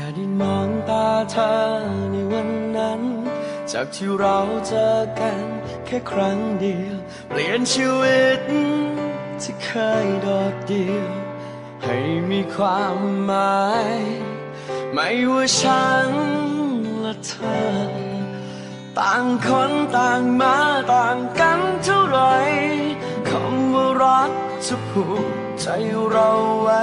ค่ได้มองตาเธอในวันนั้น จากที่เราเจอกันแค่ครั้งเดียว เปลี่ยนชีวิตที่เคยโดดเดี่ยว ให้มีความหมาย ไม่ว่าฉันและเธอ ต่างคนต่างมาต่างกันเท่าไหรคำว่ารักจะผูกใจเราไว้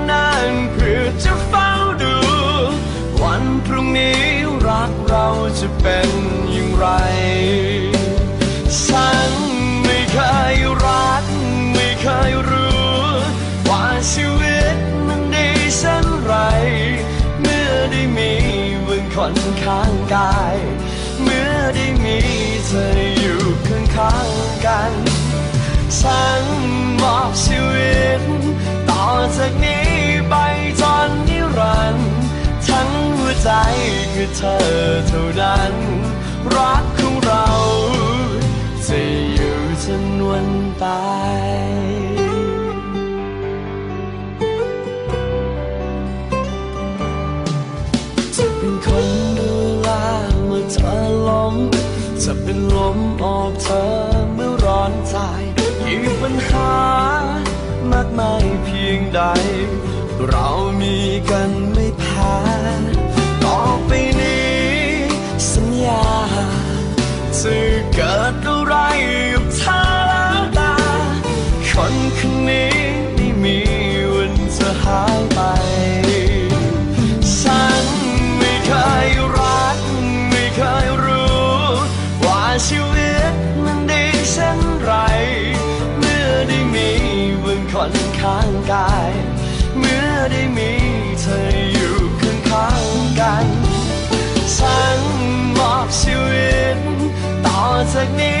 เราจะเป็นอย่างไร ฉันไม่เคยรัก ไม่เคยรู้ ว่าชีวิตมันดีเช่นไร เมื่อได้มีมึงคนข้างกาย เมื่อได้มีเธอ ใจคือเธอเท่านั้น รักของเรา จะอยู่จนวันตายจะเป็นคนดูแลเมื่อเธอล้มจะเป็นลมออกเธอเมื่อร้อนใจยิ่ปัญหามากมายเพียงใด เรามีกันไม่แพ้ กับเธอแล้วตา คนคนนี้ไม่มีวันจะหายไป ฉันไม่เคยรัก ไม่เคยรู้ ว่าชีวิตมันดีเช่นไร เมื่อได้มีมึงคนข้างกาย เมื่อได้มีเธออยู่ข้างๆกัน ฉันมอบชีวิต ต่อจากนี้